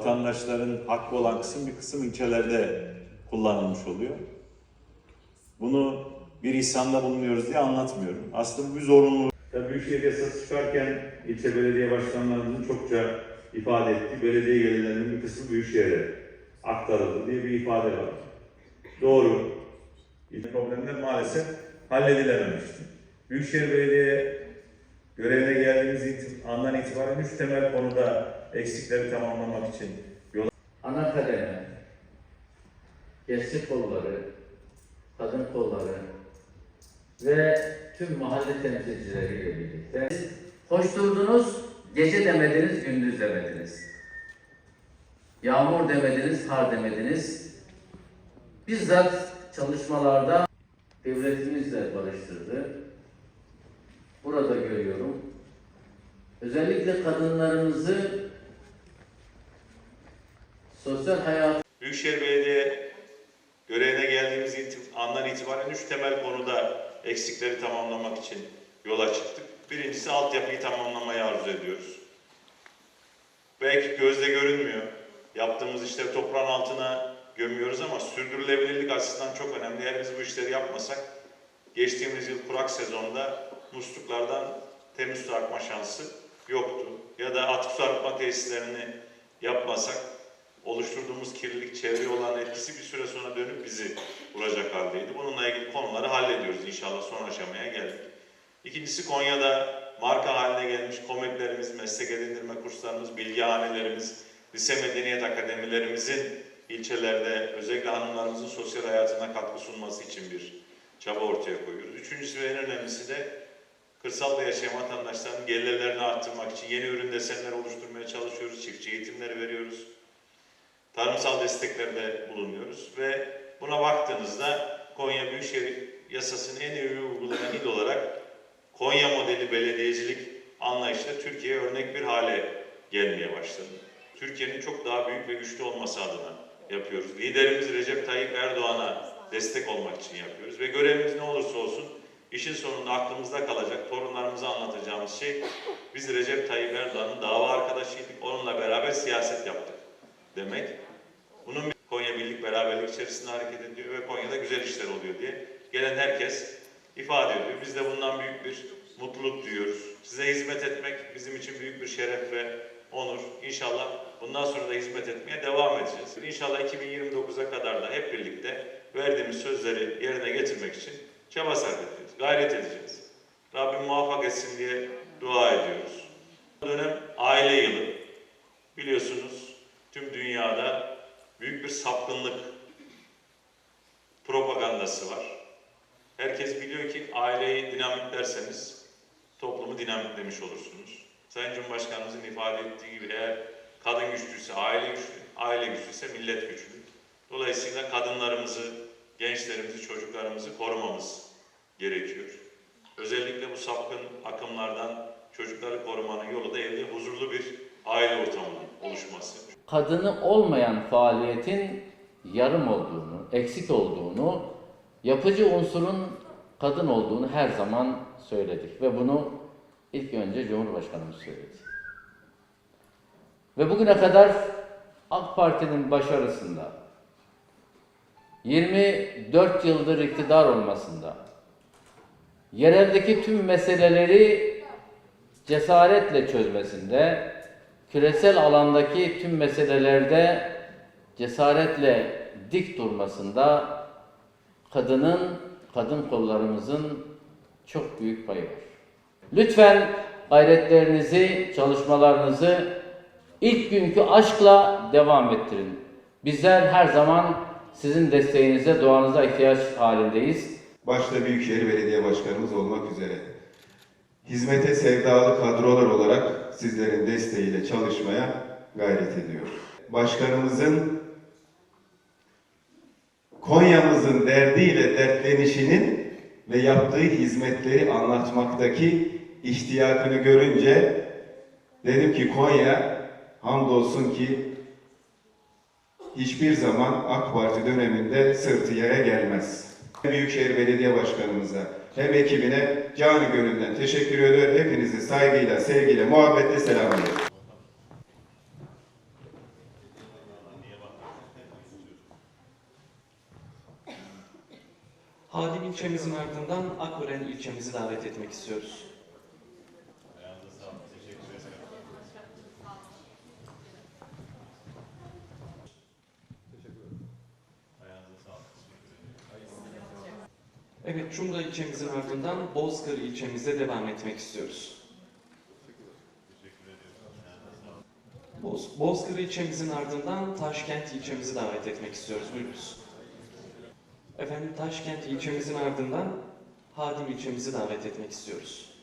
vatandaşların hakkı olan kısım bir kısım ilçelerde kullanılmış oluyor. Bunu bir ihsanda bulunuyoruz diye anlatmıyorum. Aslında bir zorunluluk. Tabii Büyükşehir yasası çıkarken ilçe belediye başkanlarımızın çokça ifade ettiği belediye gelirlerinin bir kısmı Büyükşehir'e aktarıldı diye bir ifade var. Doğru. Problemler maalesef halledilememişti. Büyükşehir Belediye görevine geldiğimiz andan itibaren üç temel konuda eksikleri tamamlamak için yol ana kademe, gençlik kolları, kadın kolları ve tüm mahalle temsilcileriyle birlikte Siz koşturdunuz, gece demediniz, gündüz demediniz. Yağmur demediniz, har demediniz. Bizzat çalışmalarda devletimizle barıştırdı. Burada görüyorum. Özellikle kadınlarımızı sosyal hayat Büyükşehir Belediye görevine geldiğimiz andan itibaren üç temel konuda eksikleri tamamlamak için yola çıktık. Birincisi altyapıyı tamamlamayı arzu ediyoruz. Belki gözle görünmüyor. Yaptığımız işleri toprağın altına gömüyoruz ama sürdürülebilirlik açısından çok önemli. Eğer biz bu işleri yapmasak geçtiğimiz yıl kurak sezonda musluklardan temiz su akma şansı yoktu. Ya da atık su arıtma tesislerini yapmasak oluşturduğumuz kirlilik çevreye olan etkisi bir süre sonra dönüp bizi vuracak haldeydi. Bununla ilgili konuları hallediyoruz inşallah son aşamaya geldik. İkincisi Konya'da marka haline gelmiş komeklerimiz, meslek edindirme kurslarımız, bilgihanelerimiz, lise medeniyet akademilerimizin ilçelerde özellikle hanımlarımızın sosyal hayatına katkı sunması için bir çaba ortaya koyuyoruz. Üçüncüsü ve en önemlisi de kırsalda yaşayan vatandaşların gelirlerini arttırmak için yeni ürün desenleri oluşturmaya çalışıyoruz. Çiftçi eğitimleri veriyoruz tarımsal desteklerde bulunuyoruz ve buna baktığınızda Konya Büyükşehir Yasası'nı en iyi uygulayan il olarak Konya modeli belediyecilik anlayışla Türkiye'ye örnek bir hale gelmeye başladı. Türkiye'nin çok daha büyük ve güçlü olması adına yapıyoruz. Liderimiz Recep Tayyip Erdoğan'a destek olmak için yapıyoruz ve görevimiz ne olursa olsun işin sonunda aklımızda kalacak, torunlarımıza anlatacağımız şey biz Recep Tayyip Erdoğan'ın dava arkadaşıydık, onunla beraber siyaset yaptık demek. Bunun Konya birlik beraberlik içerisinde hareket ediyor ve Konya'da güzel işler oluyor diye gelen herkes ifade ediyor. Biz de bundan büyük bir mutluluk duyuyoruz. Size hizmet etmek bizim için büyük bir şeref ve onur. İnşallah bundan sonra da hizmet etmeye devam edeceğiz. İnşallah 2029'a kadar da hep birlikte verdiğimiz sözleri yerine getirmek için çaba sarf edeceğiz. Gayret edeceğiz. Rabbim muvaffak etsin diye dua ediyoruz. Bu dönem aile yılı. Biliyorsunuz tüm dünyada büyük bir sapkınlık propagandası var. Herkes biliyor ki aileyi dinamitlerseniz toplumu dinamitlemiş olursunuz. Sayın Cumhurbaşkanımızın ifade ettiği gibi eğer kadın güçlüyse aile güçlü, aile güçlüyse millet güçlü. Dolayısıyla kadınlarımızı, gençlerimizi, çocuklarımızı korumamız gerekiyor. Özellikle bu sapkın akımlardan çocukları korumanın yolu da evde huzurlu bir aile ortamının oluşması. kadını olmayan faaliyetin yarım olduğunu, eksik olduğunu, yapıcı unsurun kadın olduğunu her zaman söyledik ve bunu ilk önce Cumhurbaşkanımız söyledi. Ve bugüne kadar AK Parti'nin başarısında 24 yıldır iktidar olmasında yereldeki tüm meseleleri cesaretle çözmesinde, küresel alandaki tüm meselelerde cesaretle dik durmasında kadının, kadın kollarımızın çok büyük payı var. Lütfen gayretlerinizi, çalışmalarınızı ilk günkü aşkla devam ettirin. Bizler her zaman sizin desteğinize, duanıza ihtiyaç halindeyiz. başta Büyükşehir Belediye Başkanımız olmak üzere. Hizmete sevdalı kadrolar olarak sizlerin desteğiyle çalışmaya gayret ediyor. Başkanımızın Konya'mızın derdiyle dertlenişinin ve yaptığı hizmetleri anlatmaktaki ihtiyacını görünce dedim ki Konya hamdolsun ki hiçbir zaman AK Parti döneminde sırtı yere gelmez. Büyükşehir Belediye Başkanımıza hem ekibine canı gönülden teşekkür ediyor. Hepinizi saygıyla, sevgiyle, muhabbetle selamlıyorum. Hadi ilçemizin ardından Akveren ilçemizi davet etmek istiyoruz. Evet, Çumra ilçemizin ardından Bozkır ilçemize devam etmek istiyoruz. Boz, Bozkır ilçemizin ardından Taşkent ilçemizi davet etmek istiyoruz. Buyurunuz. Efendim Taşkent ilçemizin ardından Hadim ilçemizi davet etmek istiyoruz.